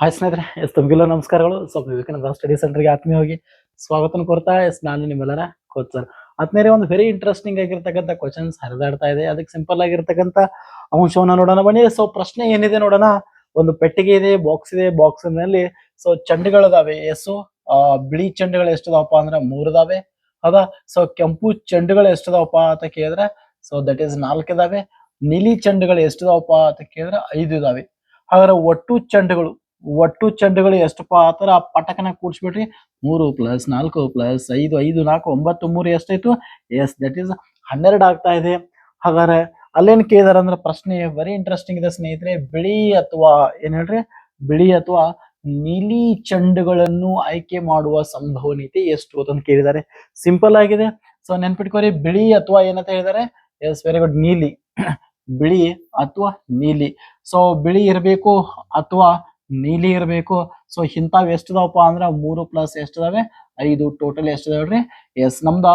Hi ಸ್ನೇಹಿತರೆ, S ತಮಗೆಲ್ಲ ನಮಸ್ಕಾರಗಳು. ಸ್ವಲ್ಪ ವಿವೇಕಾನಂದ ಸ್ಟಡಿ ಸೆಂಟರ್ಗೆ ಆತ್ಮೀಯವಾಗಿ ಸ್ವಾಗತನ ಕೋರ್ತಾ, ಎಸ್ ನಾನು ನಿಮ್ಮೆಲ್ಲರ ಕೋಚ್ ಸರ್. ಆತ್ಮೀಯರೇ ಒಂದು ವೆರಿ ಇಂಟ್ರೆಸ್ಟಿಂಗ್ ಆಗಿರ್ತಕ್ಕಂಥ ಕ್ವಶನ್ಸ್ ಹರಿದಾಡ್ತಾ ಇದೆ. ಅದಕ್ಕೆ ಸಿಂಪಲ್ ಆಗಿರ್ತಕ್ಕಂಥ ಅಂಶವನ್ನ ನೋಡೋಣ. ಬನ್ನಿ ಸೊ ಪ್ರಶ್ನೆ ಏನಿದೆ ನೋಡೋಣ. ಒಂದು ಪೆಟ್ಟಿಗೆ ಇದೆ ಬಾಕ್ಸ್ ಇದೆ ಬಾಕ್ಸ್ನಲ್ಲಿ ಸೊ ಚೆಂಡುಗಳಿದಾವೆ. ಎಸ್ ಬಿಳಿ ಚೆಂಡುಗಳು ಎಷ್ಟಿದಾವಪ್ಪ ಅಂದ್ರೆ ಮೂರದಾವೆ. ಅದ ಸೊ ಕೆಂಪು ಚೆಂಡುಗಳು ಎಷ್ಟಿದಾವಪ್ಪ ಅಂತ ಕೇಳಿದ್ರೆ ಸೊ ದಟ್ ಈಸ್ ನಾಲ್ಕಿದಾವೆ. ನೀಲಿ ಚೆಂಡುಗಳು ಎಷ್ಟಿದಾವಪ್ಪ ಅಂತ ಕೇಳಿದ್ರೆ ಐದು ಇದಾವೆ ಹಾಗಾದ್ರೆ ಒಟ್ಟು ಚೆಂಡುಗಳು ಒಟ್ಟು ಚೆಂಡುಗಳು ಎಷ್ಟಪ್ಪ ಆ ತರ ಪಟಕನ ಕೂಡ್ಸ್ಬಿಟ್ರಿ. ಮೂರು ಪ್ಲಸ್ ನಾಲ್ಕು ಪ್ಲಸ್ ಐದು ಐದು, ನಾಲ್ಕು, ಒಂಬತ್ತು, ಮೂರು ಎಷ್ಟಾಯ್ತು? ಎಸ್ ದಟ್ ಈಸ್ ಹನ್ನೆರಡು ಆಗ್ತಾ ಇದೆ. ಹಾಗಾದ್ರೆ ಅಲ್ಲೇನು ಕೇಳಿದಾರೆ ಅಂದ್ರೆ ಪ್ರಶ್ನೆ ವೆರಿ ಇಂಟ್ರೆಸ್ಟಿಂಗ್ ಇದೆ ಸ್ನೇಹಿತರೆ. ಬಿಳಿ ಅಥವಾ ಏನ್ ಹೇಳ್ರಿ? ಬಿಳಿ ಅಥವಾ ನೀಲಿ ಚೆಂಡುಗಳನ್ನು ಆಯ್ಕೆ ಮಾಡುವ ಸಂಭವನೀಯತೆ ಎಷ್ಟು ಅಂತ ಕೇಳಿದ್ದಾರೆ ಸಿಂಪಲ್ ಆಗಿದೆ. ಸೊ ನೆನ್ಪಿಟ್ಕೋರಿ, ಬಿಳಿ ಅಥವಾ ಏನಂತ ಹೇಳಿದ್ದಾರೆ ಎಸ್ ವೆರಿ ಗುಡ್ ನೀಲಿ. ಬಿಳಿ ಅಥವಾ ನೀಲಿ. ಸೊ ಬಿಳಿ ಇರಬೇಕು ಅಥವಾ ನೀಲಿ ಇರಬೇಕು. ಸೊ ಇಂಥವ್ ಎಷ್ಟಿದಾವಪ್ಪ ಅಂದ್ರೆ ಮೂರು ಪ್ಲಸ್ ಎಷ್ಟಿದಾವೆ? ಐದು ಟೋಟಲ್ ಎಷ್ಟಿದಾವ್ರಿ ಎಸ್ ನಮ್ದ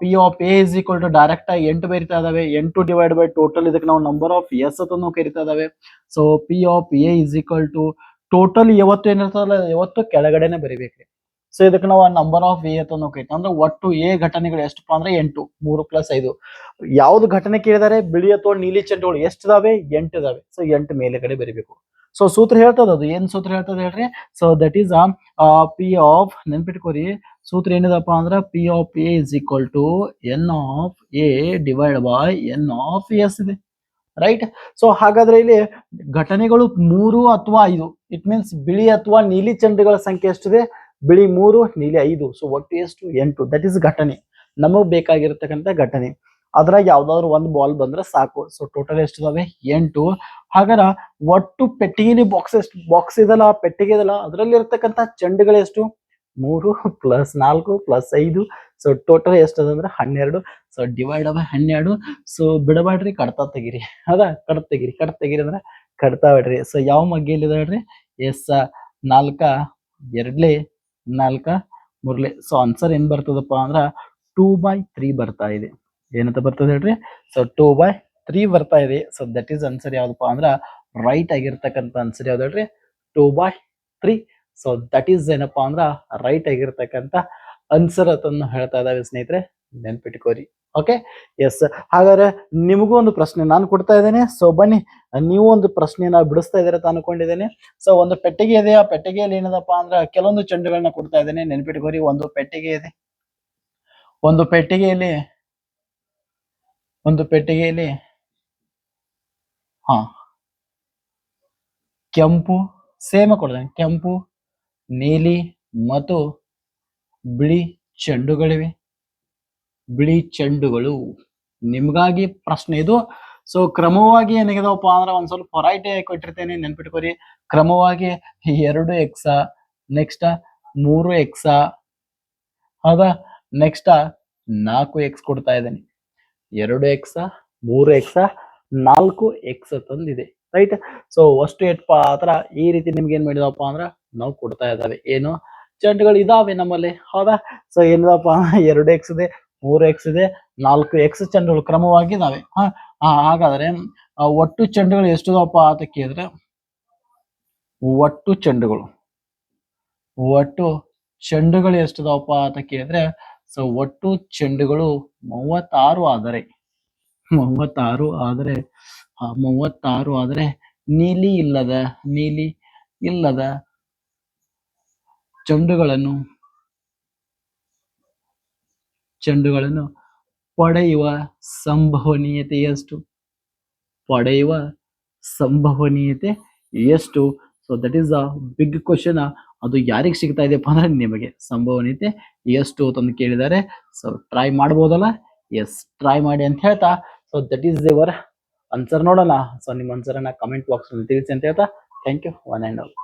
P of A is equal to direct ಆಗಿ ಎಂಟು ಬೇರಿತಾ ಇದಾವೆ. ಎಂಟು ಡಿವೈಡ್ ಬೈ ಟೋಟಲ್ ಇದಕ್ಕೆ ನಾವು ನಂಬರ್ ಆಫ್ ಎಸ್ ಅದನ್ನು ಕರಿತಾ ಇದಾವೆ. So P of A is equal to total ಯಾವತ್ತು ಏನಿರ್ತದಲ್ಲ, ಯಾವತ್ತು ಕೆಳಗಡೆನೆ ಬರಿಬೇಕ್ರಿ. ಸೊ ಇದಕ್ಕೆ ನಾವು ನಂಬರ್ ಆಫ್ ಎ ಅಂತ ಕರಿತೀವಿ ಅಂದ್ರೆ ಒಟ್ಟು ಎ ಘಟನೆಗಳು ಎಷ್ಟಪ್ಪ ಅಂದ್ರೆ ಎಂಟು, ಮೂರು ಪ್ಲಸ್ ಐದು. ಯಾವ್ದು ಘಟನೆ ಕೇಳಿದಾರೆ? ಬಿಳಿ ಅಥವಾ ನೀಲಿ ಚೆಂಡುಗಳು ಎಷ್ಟಿದಾವೆ? ಎಂಟು ಇದಾವೆ ಸೊ ಎಂಟು ಮೇಲೆಗಡೆ ಬರಿಬೇಕು. ಸೊ ಸೂತ್ರ ಹೇಳ್ತದ ಅದು? ಏನ್ ಸೂತ್ರ ಹೇಳ್ತದ ಹೇಳ್ರಿ? So that is P of ನೆನ್ಪಿಟ್ಕೋರಿ. ಸೂತ್ರ ಏನಿದಪ್ಪ ಅಂದ್ರೆ P of A is equal to n of A divide by n of S ಇದೆ. ರೈಟ್ ಸೊ ಹಾಗಾದ್ರೆ ಇಲ್ಲಿ ಘಟನೆಗಳು ಮೂರು ಅಥವಾ ಐದು. ಇಟ್ ಮೀನ್ಸ್ ಬಿಳಿ ಅಥವಾ ನೀಲಿ ಚಂದ್ರಗಳ ಸಂಖ್ಯೆ ಎಷ್ಟಿದೆ? ಬಿಳಿ ಮೂರು, ನೀಲಿ ಐದು. ಸೊ ಒಟ್ಟು ಎಷ್ಟು ಎಂಟು ದಟ್ ಈಸ್ ಘಟನೆ. ನಮಗ್ ಬೇಕಾಗಿರತಕ್ಕಂಥ ಘಟನೆ. ಅದ್ರಾಗ ಯಾವ್ದಾದ್ರು ಒಂದು ಬಾಲ್ ಬಂದ್ರೆ ಸಾಕು. ಸೊ ಟೋಟಲ್ ಎಷ್ಟಿದಾವೆ? ಎಂಟು. ಹಾಗಾರ ಒಟ್ಟು ಪೆಟ್ಟಿಗೆಲಿ ಬಾಕ್ಸ್ ಎಷ್ಟು ಬಾಕ್ಸ್ ಇದಲ್ಲ ಪೆಟ್ಟಿಗೆ ಇದಲ್ಲ ಅದರಲ್ಲಿ ಇರತಕ್ಕಂತ ಚೆಂಡುಗಳು ಎಷ್ಟು? ಮೂರು ಪ್ಲಸ್ ನಾಲ್ಕು ಪ್ಲಸ್ ಐದು. ಸೊ ಟೋಟಲ್ ಎಷ್ಟು ಅಂದ್ರೆ ಹನ್ನೆರಡು. ಸೊ ಡಿವೈಡ್ ಬೈ ಹನ್ನೆರಡು. ಸೊ ಬಿಡಬೇಡ್ರಿ ಕಡ್ತಾ ತೆಗಿರಿ. ಅದ ಕಡ ತೆಗಿರಿ, ಕಡ್ತ ತೆಗಿರಿ ಅಂದ್ರೆ ಕಡ್ತಾ ಬೇಡ್ರಿ. ಸೊ ಯಾವ ಮಗ್ಗೆಲಿದೆ ಹೇಳ್ರಿ? ಎಸ್, ನಾಲ್ಕ, ಎರಡ್ಲೆ, ನಾಲ್ಕ, ಮೂರ್ಲೆ. ಸೊ ಆನ್ಸರ್ ಏನ್ ಬರ್ತದಪ್ಪ ಅಂದ್ರ ಟೂ ಬೈ ತ್ರೀ ಬರ್ತಾ ಇದೆ. ಏನಂತ ಬರ್ತದೆ ಹೇಳ್ರಿ? ಸೊ ಟೂ ಬೈ ತ್ರೀ ಬರ್ತಾ ಇದೆ. ಸೊ ದಟ್ ಈಸ್ ಆನ್ಸರ್ ಯಾವ್ದಪ್ಪ ಅಂದ್ರ ರೈಟ್ ಆಗಿರ್ತಕ್ಕಂಥ ಆನ್ಸರ್ ಯಾವ್ದು ಹೇಳ್ರಿ? Two by three so that is ಏನಪ್ಪಾ ಅಂದ್ರ ರೈಟ್ ಆಗಿರ್ತಕ್ಕಂಥ ಆನ್ಸರ್ ಅದನ್ನು ಹೇಳ್ತಾ ಇದ್ದಾವೆ ಸ್ನೇಹಿತರೆ. ನೆನ್ಪಿಟ್ಕೋರಿ. ಓಕೆ ಎಸ್ ಹಾಗಾದ್ರೆ ನಿಮಗೂ ಒಂದು ಪ್ರಶ್ನೆ ನಾನು ಕೊಡ್ತಾ ಇದ್ದೇನೆ. ಸೊ ಬನ್ನಿ. ನೀವು ಒಂದು ಪ್ರಶ್ನೆನ ಬಿಡಿಸ್ತಾ ಇದ್ದೀರ ಅಂತ ಅನ್ಕೊಂಡಿದ್ದೇನೆ. ಸೊ ಒಂದು ಪೆಟ್ಟಿಗೆ ಇದೆ. ಆ ಪೆಟ್ಟಿಗೆಯಲ್ಲಿ ಏನದಪ್ಪ ಅಂದ್ರೆ ಕೆಲವೊಂದು ಚೆಂಡುಗಳನ್ನ ಕೊಡ್ತಾ ಇದ್ದೇನೆ. ನೆನ್ಪಿಟ್ಕೋರಿ. ಒಂದು ಪೆಟ್ಟಿಗೆ ಇದೆ. ಒಂದು ಪೆಟ್ಟಿಗೆಯಲ್ಲಿ ಒಂದು ಪೆಟ್ಟಿಗೆಯಲ್ಲಿ, ಹಾ, ಕೆಂಪು ಸೇಮ ಕೊಡ್ತೇನೆ ಕೆಂಪು, ನೀಲಿ ಮತ್ತು ಬಿಳಿ ಚೆಂಡುಗಳಿವೆ. ಬಿಳಿ ಚೆಂಡುಗಳು ನಿಮಗಾಗಿ ಪ್ರಶ್ನೆ ಇದು. ಸೊ ಕ್ರಮವಾಗಿ ಏನಾಗಿದಾವಪ್ಪ ಅಂದ್ರೆ ಒಂದ್ ಸ್ವಲ್ಪ ಹೊರೈಟಿ ಕೊಟ್ಟಿರ್ತೇನೆ, ನೆನ್ಪಿಟ್ಕೋರಿ. ಕ್ರಮವಾಗಿ ಎರಡು ಎಕ್ಸ ನೆಕ್ಸ್ಟ್ ಮೂರು ಎಕ್ಸ ಹೌದಾ ನೆಕ್ಸ್ಟ್ ನಾಲ್ಕು ಎಕ್ಸ್ ಕೊಡ್ತಾ ಇದ್ದೇನೆ. ಎರಡು ಎಕ್ಸ ಮೂರು ಎಕ್ಸ ನಾಲ್ಕು ಎಕ್ಸ್ ತಂದಿದೆ ರೈಟ್ ಸೊ ಅಷ್ಟು ಎಟ್ಪ ಆತರ ಈ ರೀತಿ ನಿಮ್ಗೆ ಏನ್ ಮಾಡಿದಪ್ಪ ಅಂದ್ರ ನಾವು ಕೊಡ್ತಾ ಇದ್ದಾವೆ. ಏನು? ಚೆಂಡುಗಳು ಇದಾವೆ ನಮ್ಮಲ್ಲಿ, ಹೌದಾ? ಸೊ ಏನಿದಪ್ಪ ಎರಡು ಎಕ್ಸ್ ಇದೆ, ಮೂರು ಎಕ್ಸ್ ಇದೆ, ನಾಲ್ಕು ಎಕ್ಸ್ ಚೆಂಡುಗಳು ಕ್ರಮವಾಗಿ ಇದಾವೆ. ಹಾಗಾದ್ರೆ ಒಟ್ಟು ಚೆಂಡುಗಳು ಎಷ್ಟಿದಾವಪ್ಪ ಅಂತ ಕೇಳಿದ್ರೆ, ಒಟ್ಟು ಚೆಂಡುಗಳು ಒಟ್ಟು ಚೆಂಡುಗಳು ಎಷ್ಟಿದಾವಪ್ಪ ಅಂತ ಕೇಳಿದ್ರೆ ಸೊ ಒಟ್ಟು ಚೆಂಡುಗಳು ಮೂವತ್ತಾರು ಆದರೆ ಮೂವತ್ತಾರು ಆದರೆ ಮೂವತ್ತಾರು ಆದರೆ ನೀಲಿ ಇಲ್ಲದ ನೀಲಿ ಇಲ್ಲದ ಚೆಂಡುಗಳನ್ನು ಚೆಂಡುಗಳನ್ನು ಪಡೆಯುವ ಸಂಭವನೀಯತೆ ಎಷ್ಟು? ಪಡೆಯುವ ಸಂಭವನೀಯತೆ ಎಷ್ಟು? So that is a big question ಅದು ಯಾರಿಗೆ ಸಿಗ್ತಾ ಇದೆಯಪ್ಪ ಅಂದ್ರೆ ನಿಮಗೆ ಸಂಭವನೀಯತೆ ಎಷ್ಟು ಅಂತ ಕೇಳಿದ್ದಾರೆ. ಸೊ ಟ್ರೈ ಮಾಡ್ಬೋದಲ್ಲ? ಎಸ್ ಟ್ರೈ ಮಾಡಿ ಅಂತ ಹೇಳ್ತಾ. So that is your answer ನೋಡೋಣ. ಸೊ ನಿಮ್ಮ ಆನ್ಸರ್ ಅನ್ನ ಕಮೆಂಟ್ ಬಾಕ್ಸ್ ತಿಳಿಸಿ ಅಂತ ಹೇಳ್ತಾ. Thank you one and all